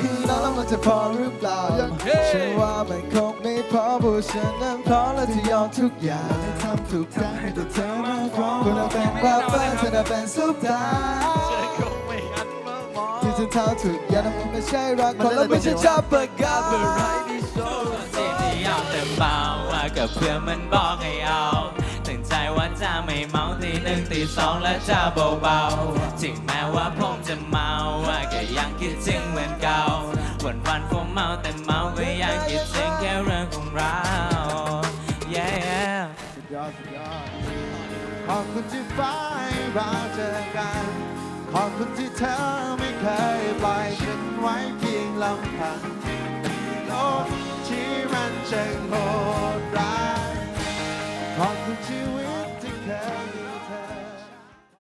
พี่น้องแล้วมันจะพอหรือเปล่าฉันว่ามันคงไม่พอเพราะฉันนั้นพร้อมและที่ยอมทุกอย่างจะทำทุกอย่างให้ตัวเธอมาพร้อมคุณจะเป็นว่าเพื่อนเธอจะเป็นซุปตาที่ฉันทำทุกอย่างมันไม่ใช่รักคนแล้วไม่ใช่ชอบเปิดกาเบอร์ไรที่โชว์ที่ที่ยอมแต่เบาว่ากับเพื่อนมันบอกให้เอาตั้งใจว่าจะไม่เมาตีหนึ่งตีสองและจะเบาๆถึง ยังคิดถึงเหมือนเก่า วันวันๆผมเมาแต่เมาก็ยังคิดถึงแค่เรื่องของเรา yeah สุดยอดสุดยอด ขอบคุณที่ฟ้าให้เราเจอกัน ขอบคุณที่เธอไม่เคยปล่อยฉันไว้เพียงลำพังโลกที่มันช่างโหด